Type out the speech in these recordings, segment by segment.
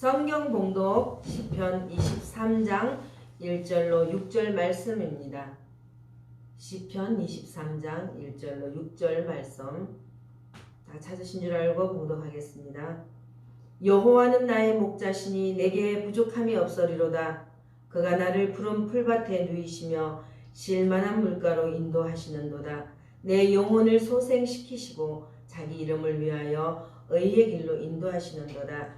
성경 봉독 시편 23장 1절로 6절 말씀입니다. 시편 23장 1절로 6절 말씀 다 찾으신 줄 알고 봉독하겠습니다. 여호와는 나의 목자시니 내게 부족함이 없으리로다. 그가 나를 푸른 풀밭에 누이시며 실만한 물가로 인도하시는도다. 내 영혼을 소생시키시고 자기 이름을 위하여 의의 길로 인도하시는도다.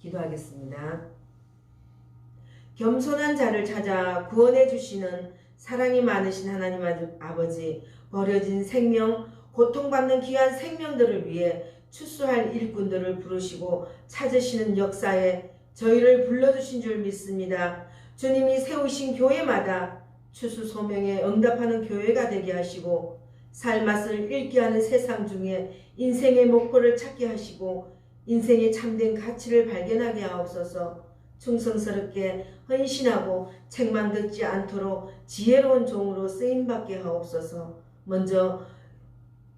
기도하겠습니다. 겸손한 자를 찾아 구원해 주시는 사랑이 많으신 하나님 아버지 버려진 생명 고통받는 귀한 생명들을 위해 추수할 일꾼들을 부르시고 찾으시는 역사에 저희를 불러주신 줄 믿습니다. 주님이 세우신 교회마다 추수 소명에 응답하는 교회가 되게 하시고 삶맛을 읽게 하는 세상 중에 인생의 목표를 찾게 하시고 인생의 참된 가치를 발견하게 하옵소서. 충성스럽게 헌신하고 책만 듣지 않도록 지혜로운 종으로 쓰임받게 하옵소서. 먼저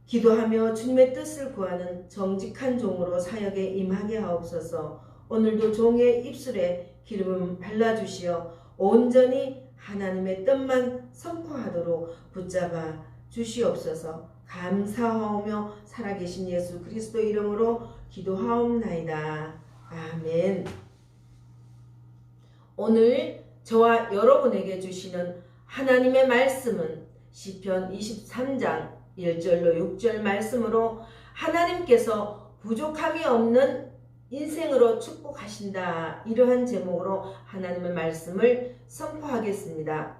기도하며 주님의 뜻을 구하는 정직한 종으로 사역에 임하게 하옵소서. 오늘도 종의 입술에 기름을 발라주시어 온전히 하나님의 뜻만 선포하도록 붙잡아 주시옵소서 감사하오며 살아계신 예수 그리스도 이름으로 기도하옵나이다. 아멘. 오늘 저와 여러분에게 주시는 하나님의 말씀은 시편 23장 1절로 6절 말씀으로 하나님께서 부족함이 없는 인생으로 축복하신다. 이러한 제목으로 하나님의 말씀을 선포하겠습니다.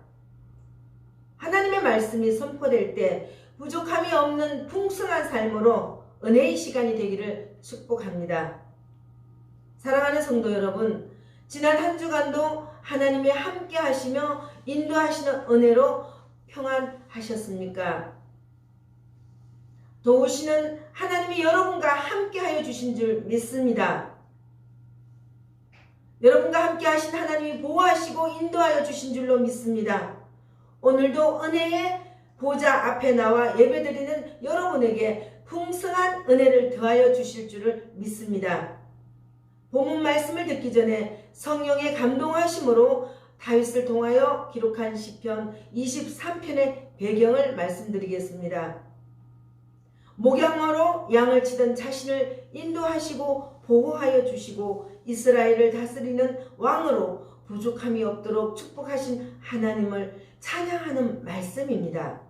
하나님의 말씀이 선포될 때 부족함이 없는 풍성한 삶으로 은혜의 시간이 되기를 축복합니다. 사랑하는 성도 여러분, 지난 한 주간도 하나님이 함께 하시며 인도하시는 은혜로 평안하셨습니까? 도우시는 하나님이 여러분과 함께 하여 주신 줄 믿습니다. 여러분과 함께 하신 하나님이 보호하시고 인도하여 주신 줄로 믿습니다. 오늘도 은혜의 보좌 앞에 나와 예배드리는 여러분에게 풍성한 은혜를 더하여 주실 줄을 믿습니다. 본문 말씀을 듣기 전에 성령의 감동하심으로 다윗을 통하여 기록한 시편 23편의 배경을 말씀드리겠습니다. 목양어로 양을 치던 자신을 인도하시고 보호하여 주시고 이스라엘을 다스리는 왕으로 부족함이 없도록 축복하신 하나님을 찬양하는 말씀입니다.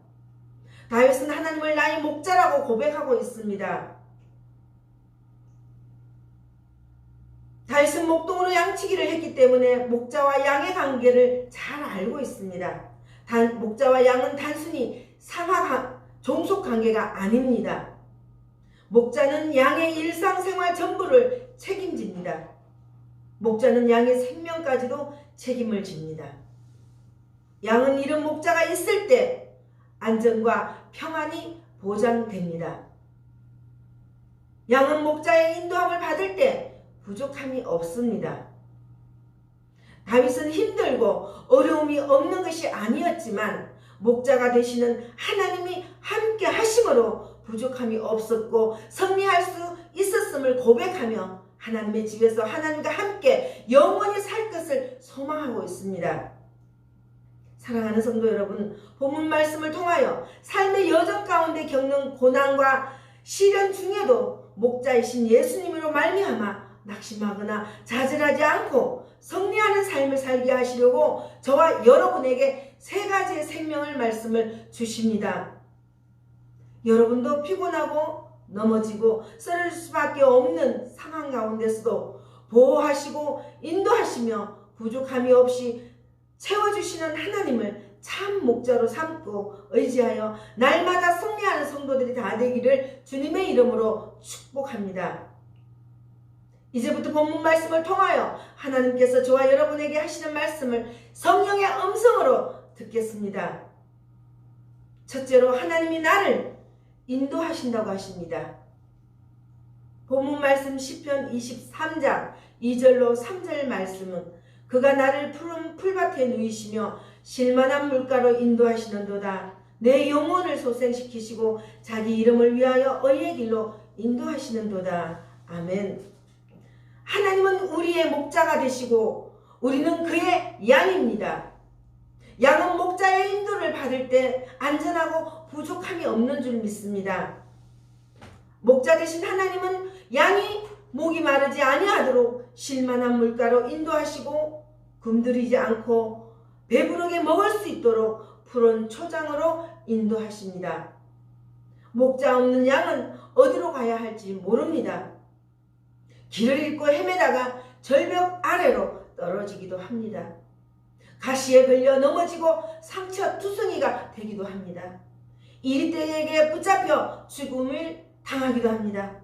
다윗은 하나님을 나의 목자라고 고백하고 있습니다. 다윗은 목동으로 양치기를 했기 때문에 목자와 양의 관계를 잘 알고 있습니다. 단, 목자와 양은 단순히 상하 종속 관계가 아닙니다. 목자는 양의 일상생활 전부를 책임집니다. 목자는 양의 생명까지도 책임을 집니다. 양은 이런 목자가 있을 때 안전과 평안이 보장됩니다. 양은 목자의 인도함을 받을 때 부족함이 없습니다. 다윗은 힘들고 어려움이 없는 것이 아니었지만 목자가 되시는 하나님이 함께 하심으로 부족함이 없었고 승리할 수 있었음을 고백하며 하나님의 집에서 하나님과 함께 영원히 살 것을 소망하고 있습니다. 사랑하는 성도 여러분, 본문 말씀을 통하여 삶의 여정 가운데 겪는 고난과 시련 중에도 목자이신 예수님으로 말미암아 낙심하거나 좌절하지 않고 승리하는 삶을 살게 하시려고 저와 여러분에게 세 가지의 생명을 말씀을 주십니다. 여러분도 피곤하고 넘어지고 쓰러질 수밖에 없는 상황 가운데서도 보호하시고 인도하시며 부족함이 없이 채워주시는 하나님을 참 목자로 삼고 의지하여 날마다 승리하는 성도들이 다 되기를 주님의 이름으로 축복합니다. 이제부터 본문 말씀을 통하여 하나님께서 저와 여러분에게 하시는 말씀을 성령의 음성으로 듣겠습니다. 첫째로 하나님이 나를 인도하신다고 하십니다. 본문 말씀 10편 23장 2절로 3절 말씀은 그가 나를 푸른 풀밭에 누이시며 실만한 물가로 인도하시는도다. 내 영혼을 소생시키시고 자기 이름을 위하여 의의 길로 인도하시는도다. 아멘. 하나님은 우리의 목자가 되시고 우리는 그의 양입니다. 양은 목자의 인도를 받을 때 안전하고 부족함이 없는 줄 믿습니다. 목자 되신 하나님은 양이 목이 마르지 아니하도록 실만한 물가로 인도하시고 굶들이지 않고 배부르게 먹을 수 있도록 푸른 초장으로 인도하십니다. 목자 없는 양은 어디로 가야 할지 모릅니다. 길을 잃고 헤매다가 절벽 아래로 떨어지기도 합니다. 가시에 걸려 넘어지고 상처 투성이가 되기도 합니다. 이리떼에게 붙잡혀 죽음을 당하기도 합니다.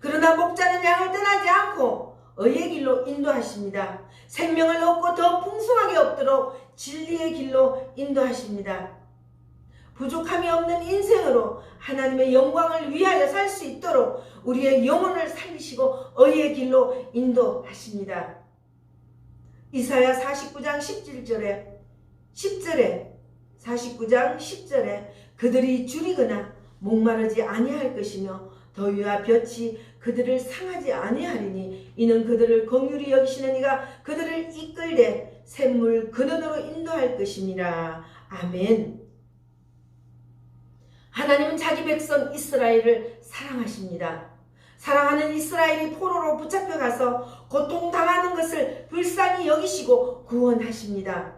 그러나 목자는 양을 떠나지 않고 의의 길로 인도하십니다. 생명을 얻고 더 풍성하게 얻도록 진리의 길로 인도하십니다. 부족함이 없는 인생으로 하나님의 영광을 위하여 살 수 있도록 우리의 영혼을 살리시고 의의 길로 인도하십니다. 이사야 49장 17절에 10절에 49장 10절에 그들이 줄이거나 목마르지 아니할 것이며 더위와 볕이 그들을 상하지 아니하리니 이는 그들을 긍휼히 여기시는 이가 그들을 이끌되 샘물 근원으로 인도할 것임이라 아멘. 하나님은 자기 백성 이스라엘을 사랑하십니다. 사랑하는 이스라엘이 포로로 붙잡혀 가서 고통당하는 것을 불쌍히 여기시고 구원하십니다.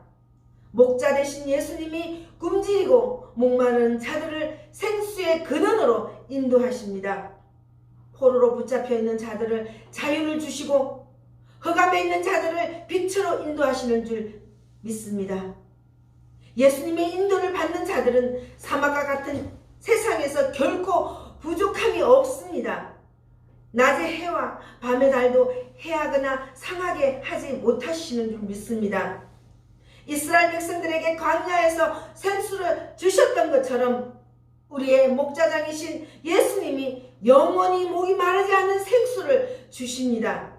목자 되신 예수님이 굶주리고 목마른 자들을 생수의 근원으로 인도하십니다. 포로로 붙잡혀 있는 자들을 자유를 주시고 흑암에 있는 자들을 빛으로 인도하시는 줄 믿습니다. 예수님의 인도를 받는 자들은 사막과 같은 세상에서 결코 부족함이 없습니다. 낮의 해와 밤의 달도 해하거나 상하게 하지 못하시는 줄 믿습니다. 이스라엘 백성들에게 광야에서 생수를 주셨던 것처럼 우리의 목자장이신 예수님이 영원히 목이 마르지 않는 생수를 주십니다.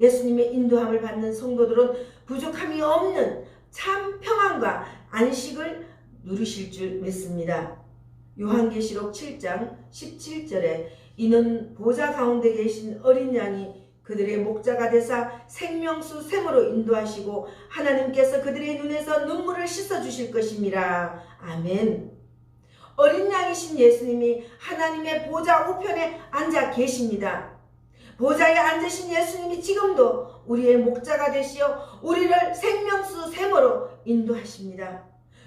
예수님의 인도함을 받는 성도들은 부족함이 없는 참 평안과 안식을 누리실 줄 믿습니다. 요한계시록 7장 17절에 이는 보좌 가운데 계신 어린 양이 그들의 목자가 되사 생명수 샘으로 인도하시고 하나님께서 그들의 눈에서 눈물을 씻어 주실 것임이라. 아멘. 어린 양이신 예수님이 하나님의 보좌 우편에 앉아 계십니다. 보좌에 앉으신 예수님이 지금도 우리의 목자가 되시어 우리를 생명수 샘으로 인도하십니다.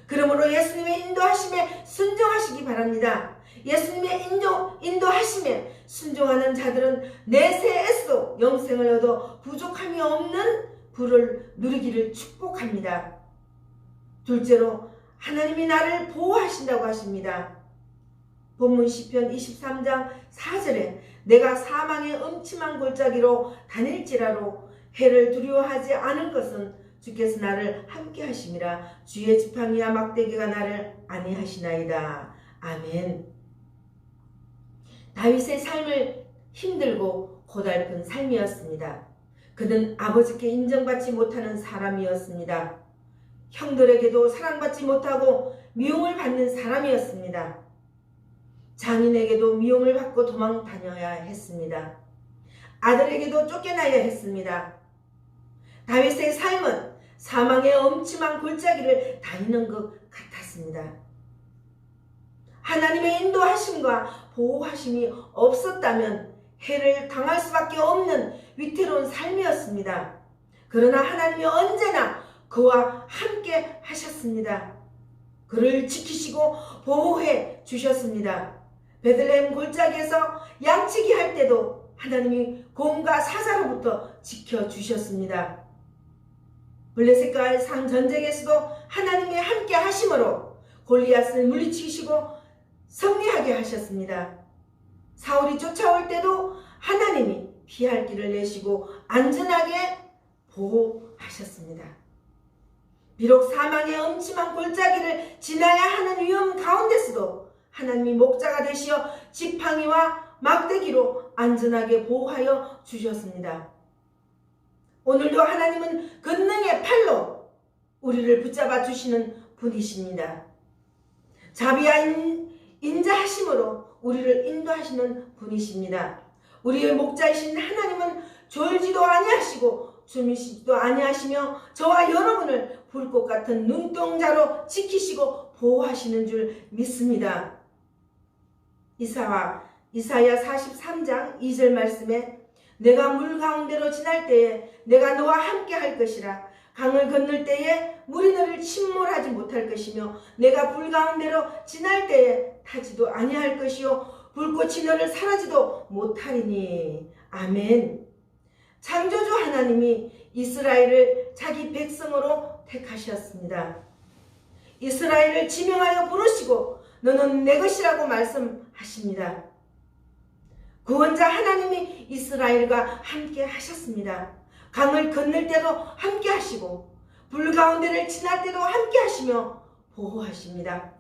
그러므로 예수님의 인도하심에 순종하시기 바랍니다. 예수님의 인도, 인도하심에 순종하는 자들은 내세에서 영생을 얻어 부족함이 없는 부를 누리기를 축복합니다. 둘째로 하나님이 나를 보호하신다고 하십니다. 본문 시편 23장 4절에 내가 사망의 음침한 골짜기로 다닐지라도 해를 두려워하지 않을 것은 주께서 나를 함께 하심이라 주의 지팡이와 막대기가 나를 안위하시나이다. 아멘. 다윗의 삶을 힘들고 고달픈 삶이었습니다. 그는 아버지께 인정받지 못하는 사람이었습니다. 형들에게도 사랑받지 못하고 미움을 받는 사람이었습니다. 장인에게도 미움을 받고 도망 다녀야 했습니다. 아들에게도 쫓겨나야 했습니다. 다윗의 삶은 사망의 엄침한 골짜기를 다니는 것 같았습니다. 하나님의 인도하심과 보호하심이 없었다면 해를 당할 수밖에 없는 위태로운 삶이었습니다. 그러나 하나님이 언제나 그와 함께 하셨습니다. 그를 지키시고 보호해 주셨습니다. 베들레헴 골짜기에서 양치기 할 때도 하나님이 곰과 사자로부터 지켜 주셨습니다. 블레셋과 상 전쟁에서도 하나님이 함께 하심으로 골리앗을 물리치시고 승리하게 하셨습니다. 사울이 쫓아올 때도 하나님이 피할 길을 내시고 안전하게 보호하셨습니다. 비록 사망의 엄침한 골짜기를 지나야 하는 위험 가운데서도 하나님이 목자가 되시어 지팡이와 막대기로 안전하게 보호하여 주셨습니다. 오늘도 하나님은 권능의 팔로 우리를 붙잡아 주시는 분이십니다. 자비와 인, 인자하심으로 우리를 인도하시는 분이십니다. 우리의 목자이신 하나님은 졸지도 아니하시고 주무시지도 아니하시며 저와 여러분을 불꽃 같은 눈동자로 지키시고 보호하시는 줄 믿습니다. 이사와 이사야 43장 2절 말씀에 내가 물 가운데로 지날 때에 내가 너와 함께 할 것이라 강을 건널 때에 물이 너를 침몰하지 못할 것이며 내가 불 가운데로 지날 때에 타지도 아니할 것이요 불꽃이 너를 사라지도 못하리니 아멘. 창조주 하나님이 이스라엘을 자기 백성으로 택하셨습니다. 이스라엘을 지명하여 부르시고 너는 내 것이라고 말씀하십니다. 구원자 하나님이 이스라엘과 함께 하셨습니다. 강을 건널 때도 함께 하시고 불 가운데를 지날 때도 함께 하시며 보호하십니다.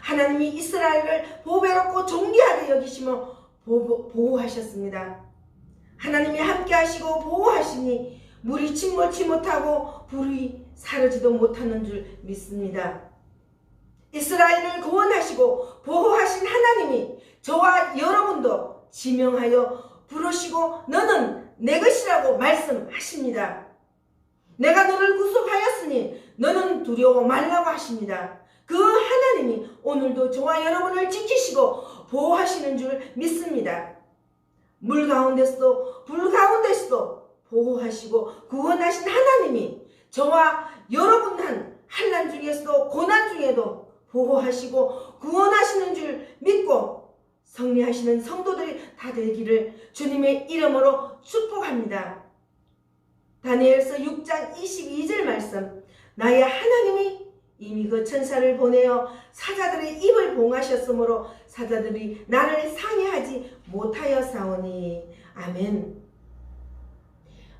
하나님이 이스라엘을 보배롭고 존귀하게 여기시며 보호 하셨습니다. 하나님이 함께 하시고 보호하시니 물이 침몰치 못하고 불이 사르지도 못하는 줄 믿습니다. 이스라엘을 구원하시고 보호하신 하나님이 저와 여러분도 지명하여 부르시고 너는 내 것이라고 말씀하십니다. 내가 너를 구속하였으니 너는 두려워 말라고 하십니다. 그 하나님이 오늘도 저와 여러분을 지키시고 보호하시는 줄 믿습니다. 물 가운데서도 불 가운데서도 보호하시고 구원하신 하나님이 저와 여러분 한 환란 중에서도 고난 중에도 보호하시고 구원하시는 줄 믿고 성리하시는 성도들이 다 되기를 주님의 이름으로 축복합니다. 다니엘서 6장 22절 말씀 나의 하나님이 이미 그 천사를 보내어 사자들의 입을 봉하셨으므로 사자들이 나를 상해하지 못하여 사오니 아멘.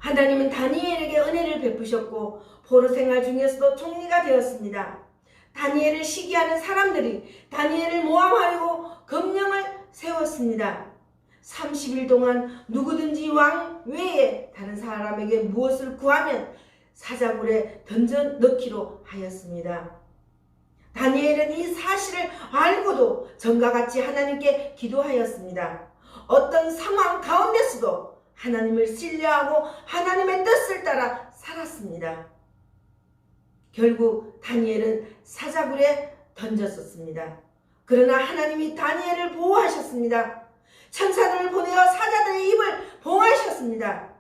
하나님은 다니엘에게 은혜를 베푸셨고 포로 생활 중에서도 총리가 되었습니다. 다니엘을 시기하는 사람들이 다니엘을 모함하려고 검령을 세웠습니다. 30일 동안 누구든지 왕 외에 다른 사람에게 무엇을 구하면 사자굴에 던져 넣기로 하였습니다. 다니엘은 이 사실을 알고도 전과 같이 하나님께 기도하였습니다. 어떤 상황 가운데서도 하나님을 신뢰하고 하나님의 뜻을 따라 살았습니다. 결국 다니엘은 사자굴에 던졌었습니다. 그러나 하나님이 다니엘을 보호하셨습니다. 천사들을 보내어 사자들의 입을 봉하셨습니다.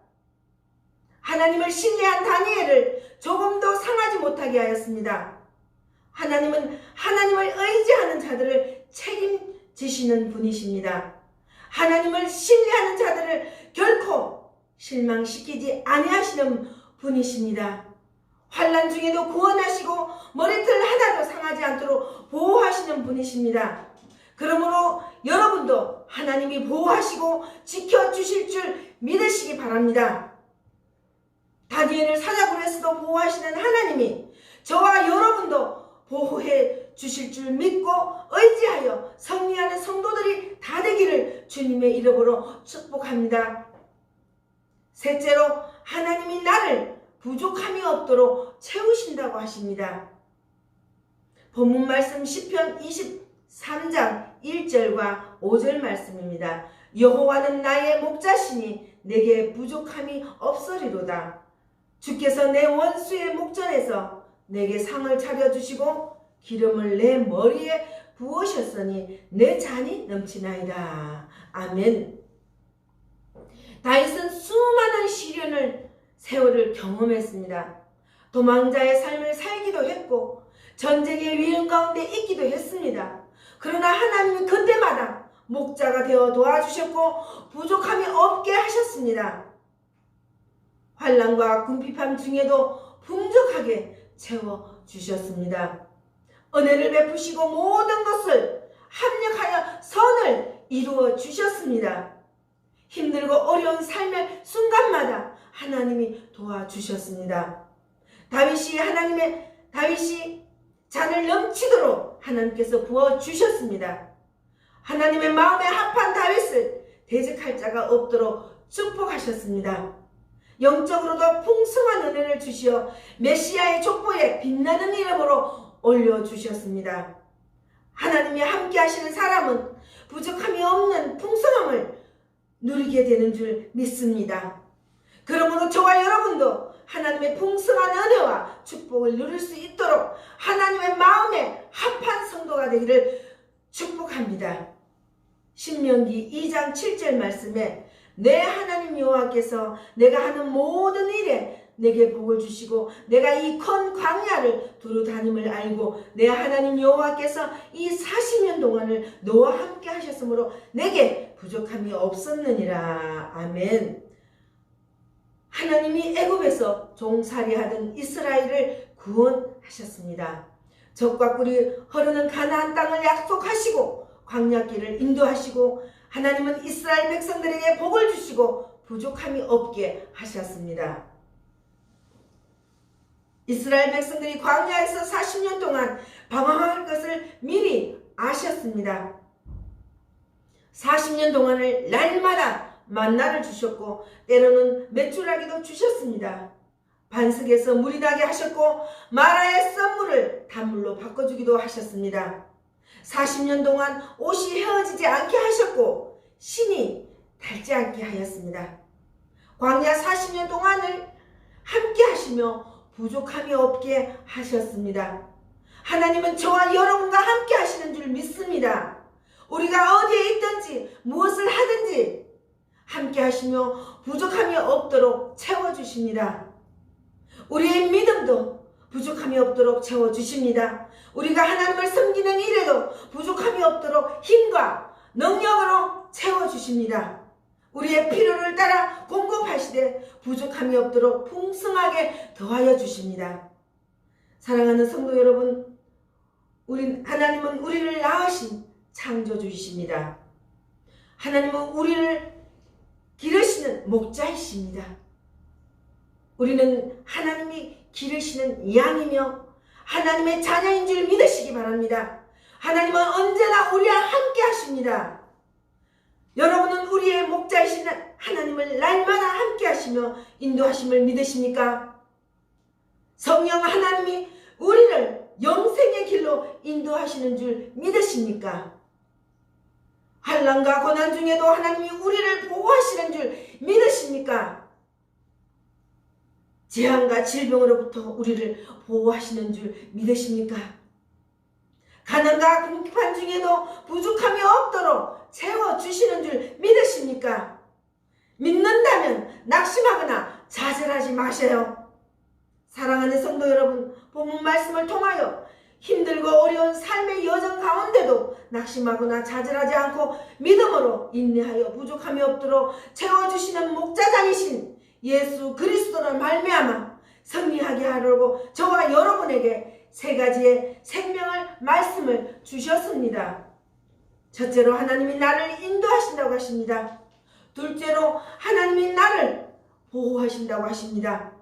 하나님을 신뢰한 다니엘을 조금도 상하지 못하게 하였습니다. 하나님은 하나님을 의지하는 자들을 책임지시는 분이십니다. 하나님을 신뢰하는 자들을 결코 실망시키지 아니하시는 분이십니다. 환란 중에도 구원하시고 머리털 하나도 상하지 않도록 보호하시는 분이십니다. 그러므로 여러분도 하나님이 보호하시고 지켜주실 줄 믿으시기 바랍니다. 다니엘을 사자굴에서도 보호하시는 하나님이 저와 여러분도 보호해 주실 줄 믿고 의지하여 성리하는 성도들이 다 되기를 주님의 이름으로 축복합니다. 셋째로 하나님이 나를 부족함이 없도록 채우신다고 하십니다. 본문 말씀 10편 23장 1절과 5절 말씀입니다. 여호와는 나의 목자시니 내게 부족함이 없으리로다. 주께서 내 원수의 목전에서 내게 상을 차려주시고 기름을 내 머리에 부으셨으니 내 잔이 넘치나이다. 아멘. 다윗은 수많은 시련을 세월을 경험했습니다. 도망자의 삶을 살기도 했고 전쟁의 위험 가운데 있기도 했습니다. 그러나 하나님은 그때마다 목자가 되어 도와주셨고 부족함이 없게 하셨습니다. 환란과 궁핍함 중에도 풍족하게 채워 주셨습니다. 은혜를 베푸시고 모든 것을 합력하여 선을 이루어 주셨습니다. 힘들고 어려운 삶의 순간마다 하나님이 도와주셨습니다. 다윗이 하나님의 다윗이 잔을 넘치도록 하나님께서 부어 주셨습니다. 하나님의 마음에 합한 다윗을 대적할 자가 없도록 축복하셨습니다. 영적으로도 풍성한 은혜를 주시어 메시아의 족보에 빛나는 이름으로 올려주셨습니다. 하나님이 함께 하시는 사람은 부족함이 없는 풍성함을 누리게 되는 줄 믿습니다. 그러므로 저와 여러분도 하나님의 풍성한 은혜와 축복을 누릴 수 있도록 하나님의 마음에 합한 성도가 되기를 축복합니다. 신명기 2장 7절 말씀에 내 하나님 여호와께서 내가 하는 모든 일에 내게 복을 주시고 내가 이큰 광야를 두루 다님을 알고 내 하나님 여호와께서 이 40년 동안을 너와 함께 하셨으므로 내게 부족함이 없었느니라. 아멘. 하나님이 애굽에서 종살이하던 이스라엘을 구원하셨습니다. 적과 꿀이 흐르는 가나안 땅을 약속하시고 광야길을 인도하시고 하나님은 이스라엘 백성들에게 복을 주시고 부족함이 없게 하셨습니다. 이스라엘 백성들이 광야에서 40년 동안 방황할 것을 미리 아셨습니다. 40년 동안을 날마다 만나를 주셨고 때로는 메추라기도 주셨습니다. 반석에서 물이 나게 하셨고 마라의 썬물을 단물로 바꿔주기도 하셨습니다. 40년 동안 옷이 헤어지지 않게 하셨고 신이 닳지 않게 하였습니다. 광야 40년 동안을 함께 하시며 부족함이 없게 하셨습니다. 하나님은 저와 여러분과 함께 하시는 줄 믿습니다. 우리가 어디에 있든지 무엇을 하든지 함께 하시며 부족함이 없도록 채워주십니다. 우리의 믿음도 부족함이 없도록 채워주십니다. 우리가 하나님을 섬기는 일에도 부족함이 없도록 힘과 능력으로 채워주십니다. 우리의 필요를 따라 공급하시되 부족함이 없도록 풍성하게 더하여 주십니다. 사랑하는 성도 여러분, 우리 하나님은 우리를 낳으신 창조주이십니다. 하나님은 우리를 기르시는 목자이십니다. 우리는 하나님이 기르시는 양이며 하나님의 자녀인 줄 믿으시기 바랍니다. 하나님은 언제나 우리와 함께 하십니다. 여러분은 목자이신 하나님을 날마다 함께 하시며 인도하심을 믿으십니까? 성령 하나님이 우리를 영생의 길로 인도하시는 줄 믿으십니까? 환란과 고난 중에도 하나님이 우리를 보호하시는 줄 믿으십니까? 재앙과 질병으로부터 우리를 보호하시는 줄 믿으십니까? 가난과 궁핍한 중에도 부족함이 없도록 채워주시는 줄 믿으십니까? 믿는다면 낙심하거나 좌절하지 마세요. 사랑하는 성도 여러분, 본문 말씀을 통하여 힘들고 어려운 삶의 여정 가운데도 낙심하거나 좌절하지 않고 믿음으로 인내하여 부족함이 없도록 채워주시는 목자장이신 예수 그리스도를 말미암아 승리하게 하려고 저와 여러분에게 세 가지의 생명을 말씀을 주셨습니다. 첫째로 하나님이 나를 인도하신다고 하십니다. 둘째로 하나님이 나를 보호하신다고 하십니다.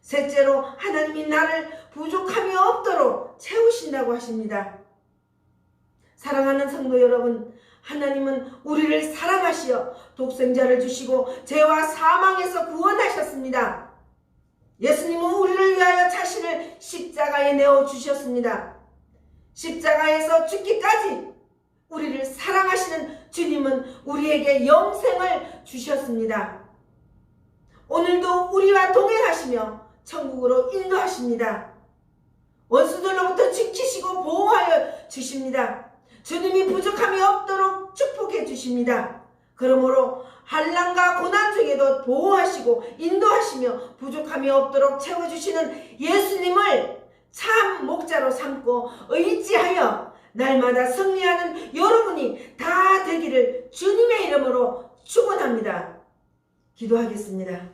셋째로 하나님이 나를 부족함이 없도록 채우신다고 하십니다. 사랑하는 성도 여러분, 하나님은 우리를 사랑하시어 독생자를 주시고 죄와 사망에서 구원하셨습니다. 예수님은 우리를 위하여 자신을 십자가에 내어 주셨습니다. 십자가에서 죽기까지 우리를 사랑하시는 주님은 우리에게 영생을 주셨습니다. 오늘도 우리와 동행하시며 천국으로 인도하십니다. 원수들로부터 지키시고 보호하여 주십니다. 주님이 부족함이 없도록 축복해 주십니다. 그러므로 한란과 고난 중에도 보호하시고 인도하시며 부족함이 없도록 채워주시는 예수님을 참 목자로 삼고 의지하여 날마다 승리하는 여러분이 다 되기를 주님의 이름으로 축원합니다. 기도하겠습니다.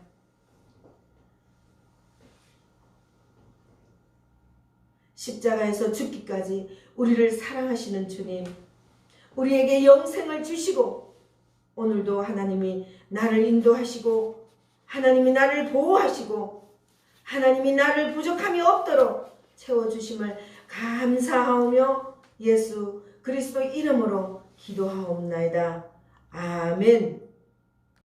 십자가에서 죽기까지 우리를 사랑하시는 주님, 우리에게 영생을 주시고 오늘도 하나님이 나를 인도하시고 하나님이 나를 보호하시고 하나님이 나를 부족함이 없도록 채워주심을 감사하오며 예수 그리스도 이름으로 기도하옵나이다. 아멘.